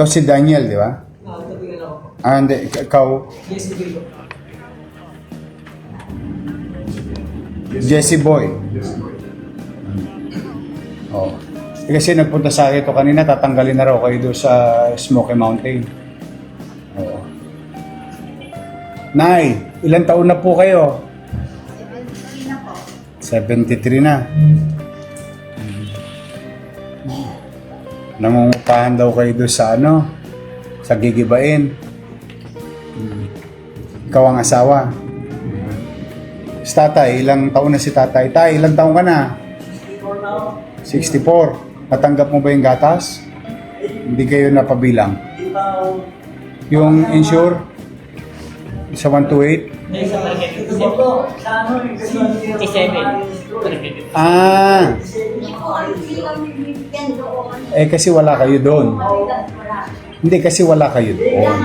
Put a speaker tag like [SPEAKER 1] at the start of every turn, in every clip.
[SPEAKER 1] Ikaw si Daniel, di ba?
[SPEAKER 2] Ah, tabigan ako po.
[SPEAKER 1] Ah, hindi. Ikaw,
[SPEAKER 2] Yes, ko.
[SPEAKER 1] Jesse Boy. Oh. Eh, kasi nagpunta sa akin ito kanina, tatanggalin na raw kayo doon sa Smoky Mountain. Oo. Nay, ilang taon na po kayo? 73 na. nangungupahan daw kayo doon sa ano, sa gigibain. Ikaw ang asawa. Si tatay, ilang taon na si tatay? Tay, ilang taon ka na? 64. Natanggap mo ba yung gatas? Hindi kayo napabilang. Yung insure? Sa 128?
[SPEAKER 2] Sa 127.
[SPEAKER 1] Ah, eh, eh kasi wala kayo doon. Hindi kasi wala kayo Kaya doon.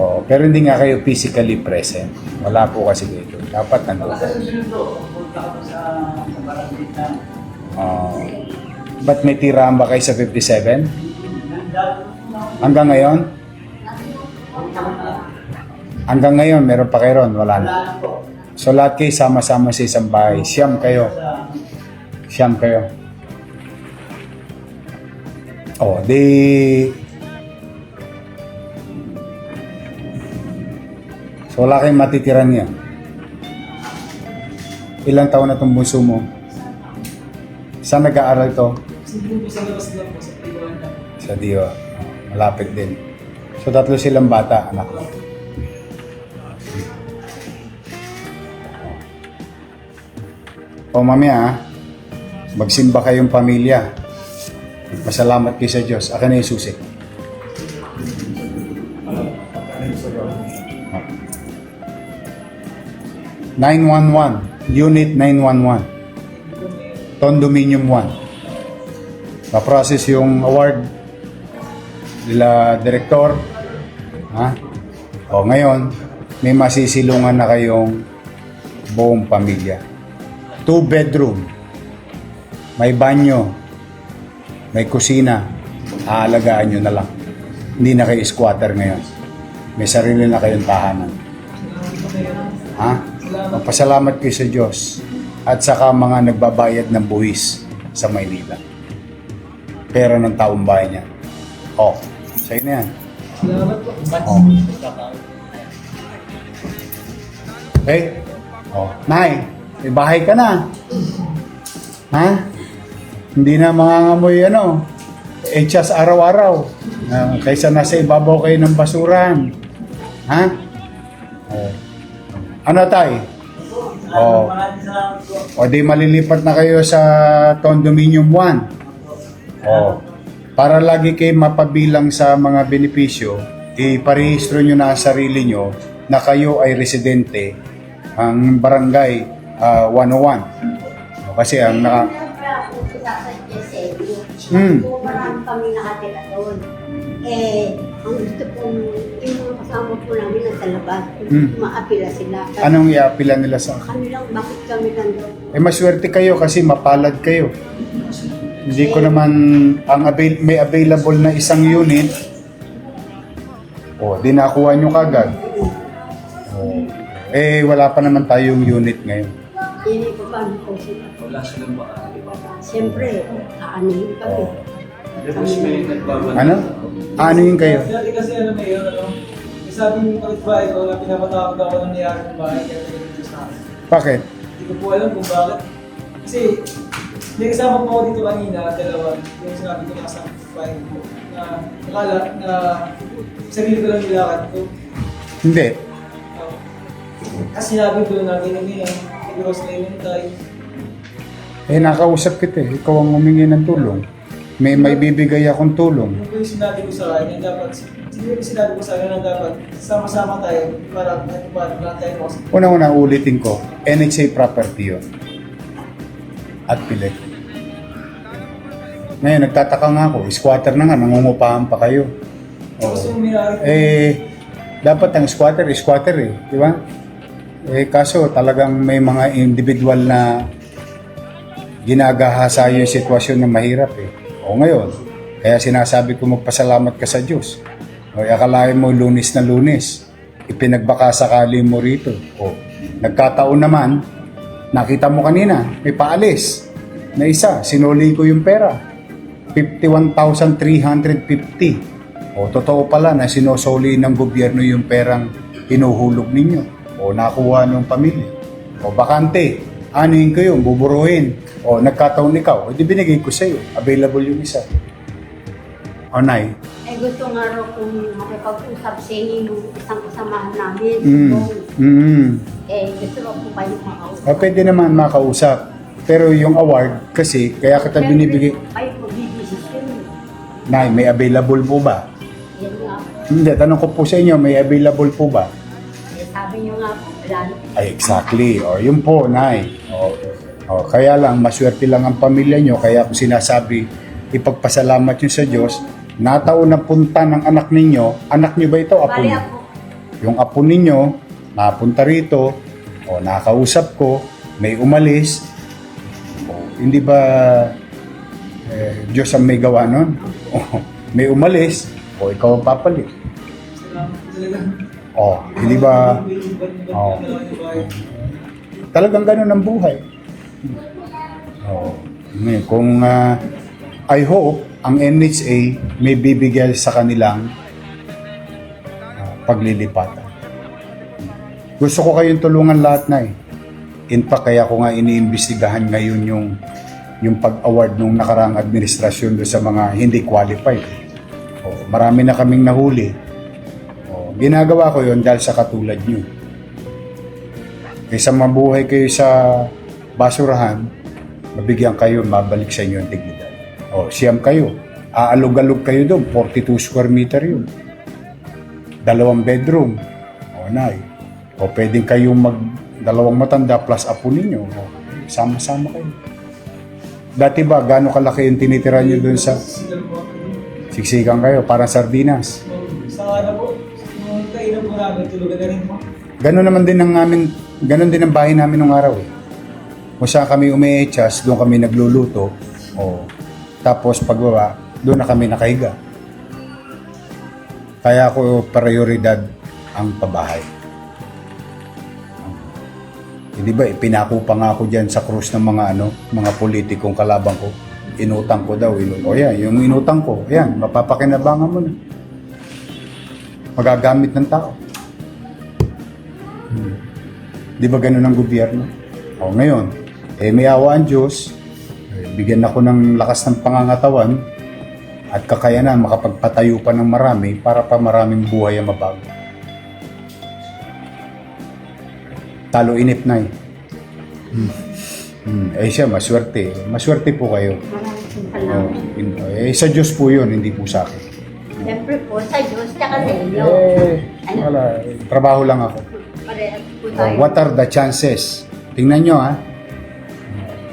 [SPEAKER 1] Oh, pero hindi nga kayo physically present. Wala po kasi kayo doon. Dapat nandun. Oh. Ba't may tirahan ba kayo sa 57? Hanggang ngayon? Hanggang ngayon, meron pa kayo ron? Wala na. So lahat kayo sama-sama sa isang bahay. Siyam kayo. Siyam kayo. Oh, di... So wala kayong matitiran niya. Ilang taon na itong bunso mo? Saan nag-aaral to?
[SPEAKER 2] Sa po, sa.
[SPEAKER 1] Oh, malapit din. So tatlo silang bata, anak ko. O mamaya, ah, magsimba kayong pamilya. Pasalamat kayo sa Diyos. Akin na yung susi. Ah. 911. Unit 911. Condominium 1. Ma-process yung award nila direktor. Ha? O ngayon, may masisilungan na kayong buong pamilya. Two bedroom. May banyo. May kusina. Aalagaan nyo na lang. Hindi na kayo squatter ngayon. May sarili na kayong tahanan. Ha? Magpasalamat kayo sa Diyos at saka mga nagbabayad ng buwis sa Maynila. Pera ng taong bayan niya. Oh, sa'yo na yan. Oh. Okay? Oh, Nay, may bahay ka na. Ha? Hindi na mangangamoy ano, echas araw-araw. Ah, kaysa nasa ibabaw kayo ng basuran. Ha? Oh. Ano tay? Oh. O di malilipat na kayo sa condominium 1. O, para lagi kayo mapabilang sa mga benepisyo, iparehistro nyo na sarili nyo na kayo ay residente ang barangay ah, 101. O, kasi ang naka... Hmm.
[SPEAKER 3] Marami kami nakatira doon. Eh, ang gusto pong, yung mga kasama po namin nasa labas,
[SPEAKER 1] Hmm.
[SPEAKER 3] maapila sila. Kasi
[SPEAKER 1] Anong iapila nila sa...
[SPEAKER 3] Kanilang bakit kami nandun?
[SPEAKER 1] Eh, maswerte kayo kasi mapalad kayo. Hindi ko naman ang avail, may available na isang unit. O, di nakuha nyo kagad. O, eh, wala pa naman tayong unit ngayon.
[SPEAKER 3] Hindi ko paano po sila.
[SPEAKER 2] Wala silang baka.
[SPEAKER 3] Siyempre, aanihin kami.
[SPEAKER 2] Tapos may nagbaban.
[SPEAKER 1] Ano? Ano yung kayo?
[SPEAKER 2] Dati kasi ano na yun, ano? May sabi ng kapitbahay ko na pinapatakot ako ng nangyari ng bahay kaya akin.
[SPEAKER 1] Bakit?
[SPEAKER 2] Hindi ko po alam kung bakit. Kasi, may kasama po ako dito kanina, dalawa, yung sinabi ko na kasama ko ko, na akala na sarili ko lang nilakad ko.
[SPEAKER 1] Hindi.
[SPEAKER 2] Uh, kasi sinabi ko na ganyan ganyan, siguro sa yung tayo.
[SPEAKER 1] Eh, nakausap kita eh. Ikaw ang humingi ng tulong. May may bibigay akong tulong.
[SPEAKER 2] Yung yung sinabi ko sa kanya, dapat, siguro yung sinabi ko sa kanya na dapat sama-sama tayo para kahit pa lahat tayo kasi
[SPEAKER 1] Una-una, ulitin ko, NHA property yun. At pilit. Ngayon, nagtataka nga ako, squatter na nga, nangungupahan pa kayo.
[SPEAKER 2] Mirari
[SPEAKER 1] Eh, dapat ang squatter, squatter eh, di ba? Eh, kaso talagang may mga individual na ginagahasa yung sitwasyon na mahirap eh. O ngayon, kaya sinasabi ko magpasalamat ka sa Diyos. O akalain mo lunis na lunis, ipinagbaka sakali mo rito. O nagkataon naman, nakita mo kanina, may paalis na isa, sinuli ko yung pera. 51,350. O totoo pala na sinosoli ng gobyerno yung perang hinuhulog ninyo o nakuha ng pamilya. O bakante, anuhin ko yun, buburuhin. O nagkataon ikaw, o di binigay ko sa'yo. Available yung isa. O nay,
[SPEAKER 3] Eh gusto nga raw kung makipag-usap sa inyo yung isang kasamahan namin.
[SPEAKER 1] mm,
[SPEAKER 3] Kung,
[SPEAKER 1] mm,
[SPEAKER 3] eh gusto ko po kayo makausap.
[SPEAKER 1] o pwede naman makausap. Pero yung award, kasi, kaya kita binibigay,
[SPEAKER 3] Ay.
[SPEAKER 1] Nay, may available po ba?
[SPEAKER 3] Yan nga.
[SPEAKER 1] Hindi, tanong ko po sa inyo, may available po ba?
[SPEAKER 3] Eh, sabi niyo nga po, wala na.
[SPEAKER 1] Ay, exactly. O, yun po, Nay. O, o, kaya lang, maswerte lang ang pamilya nyo. Kaya kung sinasabi, ipagpasalamat nyo sa Diyos, nataon na punta ng anak ninyo. Anak nyo ba ito? Apo
[SPEAKER 3] Bali
[SPEAKER 1] nyo?
[SPEAKER 3] ako,
[SPEAKER 1] Yung apo ninyo, napunta rito, o nakausap ko, may umalis. O, hindi ba eh, Diyos ang may gawa nun? O, may umalis, o ikaw ang papalit.
[SPEAKER 2] Salamat po talaga.
[SPEAKER 1] O, hindi ba... Oo. talagang ganun ang buhay. Oo. Ngayon, kung ah, I hope ang NHA may bibigyan sa kanilang ah, paglilipatan. Gusto ko kayong tulungan lahat na eh. In fact, kaya ko nga iniimbestigahan ngayon yung yung pag-award nung nakarang administrasyon sa mga hindi qualified. Oh, marami na kaming nahuli. Oh, ginagawa ko yon dahil sa katulad nyo. Kaysa mabuhay kayo sa basurahan, mabigyan kayo, mabalik sa inyo ang dignidad. O, siyam kayo. Aalog-alog kayo doon, 42 square meter yun. Dalawang bedroom. O, nay. O, pwedeng kayong mag dalawang matanda plus apo ninyo. O, sama-sama kayo. Dati ba, gaano kalaki yung tinitira nyo doon sa siksikan kayo, para sardinas?
[SPEAKER 2] Sa ano po, kainan po namin, tulugan na rin po.
[SPEAKER 1] Ganon naman din ang amin, ganon din ang bahay namin nung araw eh. Kung saan kami umiechas, doon kami nagluluto. O, tapos pagbaba, doon na kami nakahiga. Kaya ako prioridad ang pabahay. Hindi ba, ipinako pa nga ako dyan sa krus ng mga ano, mga politikong kalabang ko. Inutang ko daw. Inu o yan, yung inutang ko, yan, mapapakinabangan mo na. Magagamit ng tao. Di ba ganun ang gobyerno? O ngayon, eh may awa ang Diyos, eh, bigyan ako ng lakas ng pangangatawan at kakayanan makapagpatayo pa ng marami para pa maraming buhay ang mabago. Talo inip na eh. Hmm. Hmm. Eh siya, maswerte. Maswerte po kayo.
[SPEAKER 3] maraming
[SPEAKER 1] Oh,
[SPEAKER 3] salamat.
[SPEAKER 1] in- eh, sa Diyos po yun, hindi po sa akin.
[SPEAKER 3] Siyempre po, sa Diyos, tsaka sa inyo.
[SPEAKER 1] Eh, wala. eh, Trabaho lang ako.
[SPEAKER 3] Parehas po
[SPEAKER 1] Oh,
[SPEAKER 3] tayo.
[SPEAKER 1] what are the chances? Tingnan nyo ha.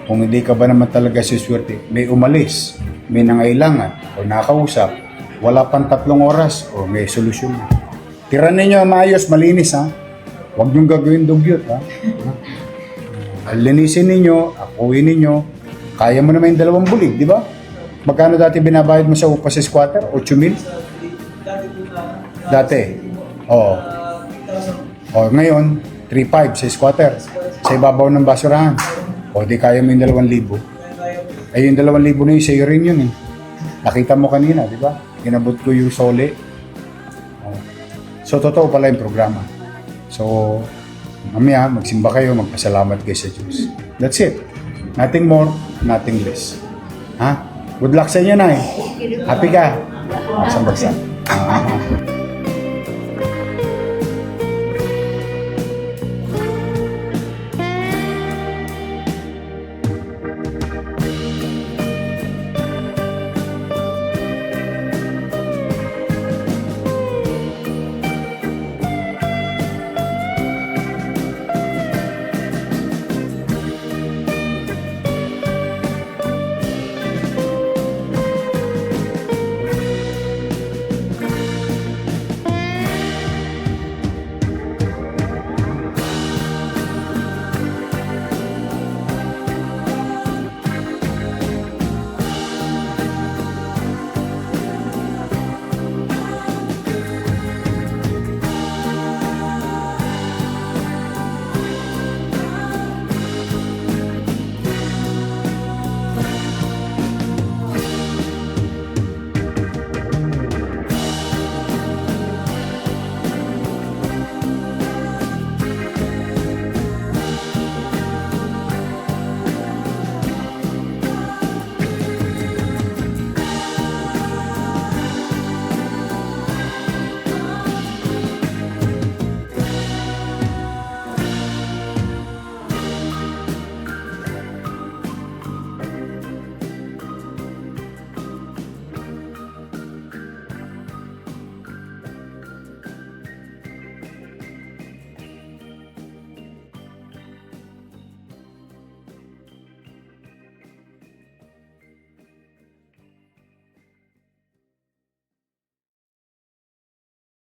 [SPEAKER 1] Kung hindi ka ba naman talaga siswerte, may umalis, may nangailangan, o nakausap, wala pang tatlong oras, o may solusyon. Tira ninyo maayos, malinis ha. Huwag niyong gagawin dugyot ha. Linisin ninyo, akuin ninyo. Kaya mo naman yung dalawang bulig, di ba? Magkano dati binabayad mo sa upa sa squatter? 8 mil? Dati? Oo.
[SPEAKER 2] Ah, 8,000.
[SPEAKER 1] O ngayon, 3.5 sa squatter. Sa ibabaw ng basurahan. O di kaya mo yung 2,000.
[SPEAKER 2] Kaya tayo po.
[SPEAKER 1] Ay yung 2,000 na yun, sa'yo rin yun eh. Nakita mo kanina, di ba? Inabot ko yung sole. O. So, totoo pala yung programa. So, mamaya, magsimba kayo, magpasalamat kayo sa Diyos. That's it. Nothing more, nothing less. Ha? Good luck sa inyo, Nay. Happy ka? Asang bagsak. Ah.